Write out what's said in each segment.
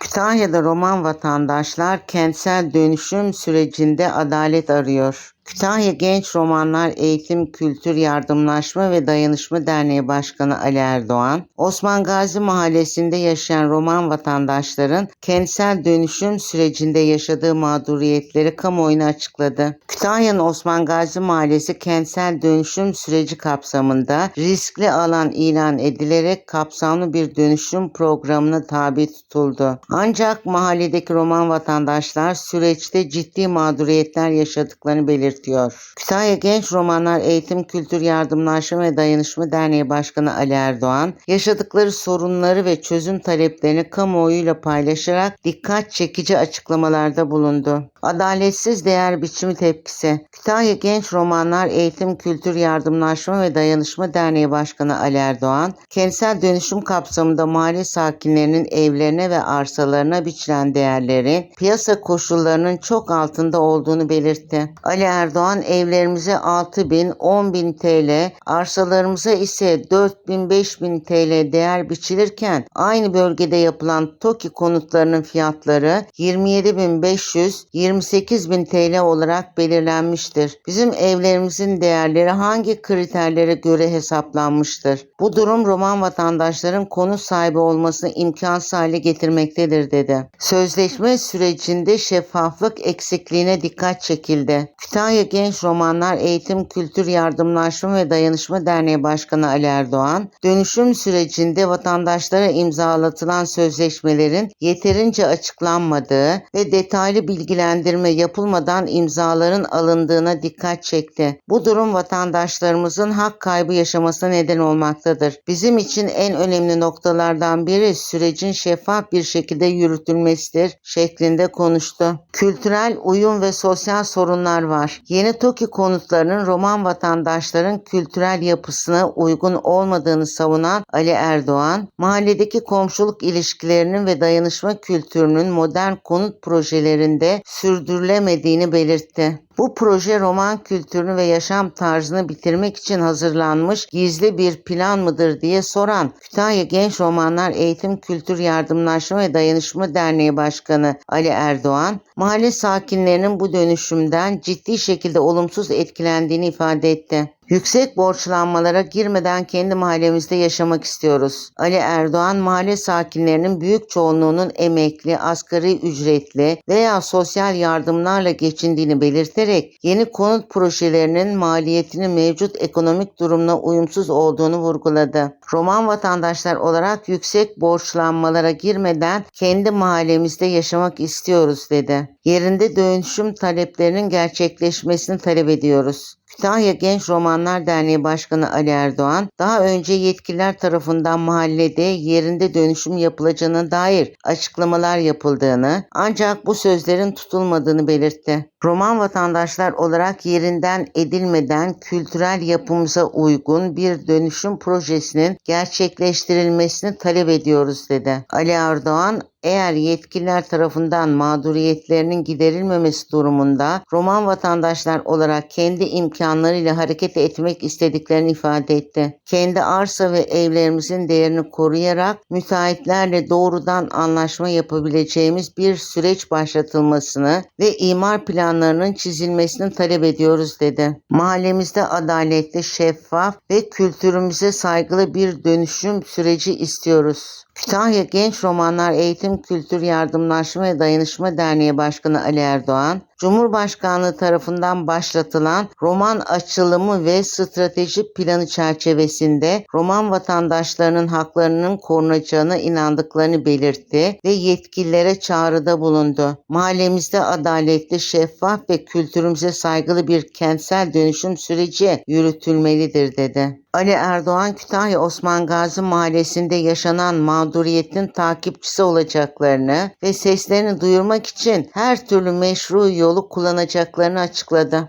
Kütahya'da Roman vatandaşlar kentsel dönüşüm sürecinde adalet arıyor. Kütahya Genç Romanlar Eğitim, Kültür, Yardımlaşma ve Dayanışma Derneği Başkanı Ali Erdoğan, Osman Gazi Mahallesi'nde yaşayan Roman vatandaşların kentsel dönüşüm sürecinde yaşadığı mağduriyetleri kamuoyuna açıkladı. Kütahya'nın Osman Gazi Mahallesi kentsel dönüşüm süreci kapsamında riskli alan ilan edilerek kapsamlı bir dönüşüm programına tabi tutuldu. Ancak mahalledeki Roman vatandaşlar süreçte ciddi mağduriyetler yaşadıklarını belirtiyor. Kütahya Genç Romanlar Eğitim, Kültür, Yardımlaşma ve Dayanışma Derneği Başkanı Ali Erdoğan, yaşadıkları sorunları ve çözüm taleplerini kamuoyuyla paylaşarak dikkat çekici açıklamalarda bulundu. Adaletsiz değer biçimi tepkisi. Kütahya Genç Romanlar Eğitim, Kültür, Yardımlaşma ve Dayanışma Derneği Başkanı Ali Erdoğan, kentsel dönüşüm kapsamında mahalle sakinlerinin evlerine ve arsalarına biçilen değerlerin piyasa koşullarının çok altında olduğunu belirtti. Ali Erdoğan evlerimize 6 bin, 10 bin TL, arsalarımıza ise 4 bin, 5 bin TL değer biçilirken aynı bölgede yapılan TOKİ konutlarının fiyatları 27.500, 28.000 TL olarak belirlenmiştir. Bizim evlerimizin değerleri hangi kriterlere göre hesaplanmıştır? Bu durum Roman vatandaşların konu sahibi olmasını imkansız hale getirmektedir dedi. Sözleşme sürecinde şeffaflık eksikliğine dikkat çekildi. Kütahya Genç Romanlar Eğitim, Kültür, Yardımlaşma ve Dayanışma Derneği Başkanı Ali Erdoğan, dönüşüm sürecinde vatandaşlara imzalatılan sözleşmelerin yeterince açıklanmadığı ve detaylı bilgilendirme yapılmadan imzaların alındığına dikkat çekti. Bu durum vatandaşlarımızın hak kaybı yaşamasına neden olmaktadır. Bizim için en önemli noktalardan biri sürecin şeffaf bir şekilde yürütülmesidir şeklinde konuştu. Kültürel uyum ve sosyal sorunlar var. Yeni TOKİ konutlarının Roman vatandaşların kültürel yapısına uygun olmadığını savunan Ali Erdoğan, mahalledeki komşuluk ilişkilerinin ve dayanışma kültürünün modern konut projelerinde sürdürülemediğini belirtti. Bu proje roman kültürünü ve yaşam tarzını bitirmek için hazırlanmış gizli bir plan mıdır diye soran Kütahya Genç Romanlar Eğitim Kültür Yardımlaşma ve Dayanışma Derneği Başkanı Ali Erdoğan, mahalle sakinlerinin bu dönüşümden ciddi şekilde olumsuz etkilendiğini ifade etti. Yüksek borçlanmalara girmeden kendi mahallemizde yaşamak istiyoruz. Ali Erdoğan mahalle sakinlerinin büyük çoğunluğunun emekli, asgari ücretli veya sosyal yardımlarla geçindiğini belirterek yeni konut projelerinin maliyetinin mevcut ekonomik durumla uyumsuz olduğunu vurguladı. Roman vatandaşlar olarak yüksek borçlanmalara girmeden kendi mahallemizde yaşamak istiyoruz dedi. Yerinde dönüşüm taleplerinin gerçekleşmesini talep ediyoruz. Kütahya Genç Romanlar Derneği Başkanı Ali Erdoğan, daha önce yetkililer tarafından mahallede yerinde dönüşüm yapılacağına dair açıklamalar yapıldığını, ancak bu sözlerin tutulmadığını belirtti. Roman vatandaşlar olarak yerinden edilmeden kültürel yapımıza uygun bir dönüşüm projesinin gerçekleştirilmesini talep ediyoruz dedi. Ali Erdoğan, eğer yetkililer tarafından mağduriyetlerinin giderilmemesi durumunda Roman vatandaşlar olarak kendi imkanlarıyla hareket etmek istediklerini ifade etti. Kendi arsa ve evlerimizin değerini koruyarak müteahhitlerle doğrudan anlaşma yapabileceğimiz bir süreç başlatılmasını ve imar planlarının çizilmesini talep ediyoruz dedi. Mahallemizde adaletli, şeffaf ve kültürümüze saygılı bir dönüşüm süreci istiyoruz. Kütahya Genç Romanlar Eğitim Kültür Yardımlaşma ve Dayanışma Derneği Başkanı Ali Erdoğan, Cumhurbaşkanlığı tarafından başlatılan roman açılımı ve strateji planı çerçevesinde roman vatandaşlarının haklarının korunacağına inandıklarını belirtti ve yetkililere çağrıda bulundu. Mahallemizde adaletli, şeffaf ve kültürümüze saygılı bir kentsel dönüşüm süreci yürütülmelidir dedi. Ali Erdoğan Kütahya Osman Gazi Mahallesi'nde yaşanan mağduriyetin takipçisi olacaklarını ve seslerini duyurmak için her türlü meşru yolu kullanacaklarını açıkladı.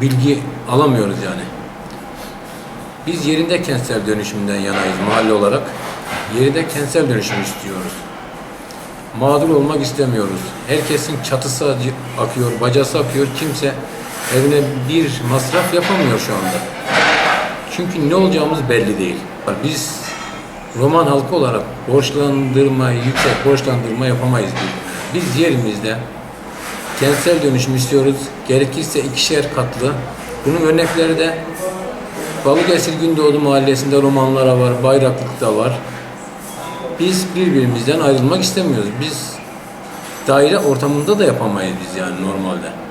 bilgi alamıyoruz yani. Biz yerinde kentsel dönüşümden yanayız mahalle olarak. Yerinde kentsel dönüşüm istiyoruz. Mağdur olmak istemiyoruz. Herkesin çatısı akıyor, bacası akıyor. Kimse evine bir masraf yapamıyor şu anda. Çünkü ne olacağımız belli değil. Biz roman halkı olarak borçlandırmayı, yüksek borçlandırma yapamayız. Biz yerimizde kentsel dönüşüm istiyoruz. Gerekirse ikişer katlı. Bunun örnekleri de Balıkesir Gündoğdu Mahallesi'nde romanlara var, Bayraklık'ta var. Biz birbirimizden ayrılmak istemiyoruz. Biz daire ortamında da yapamayız biz yani normalde.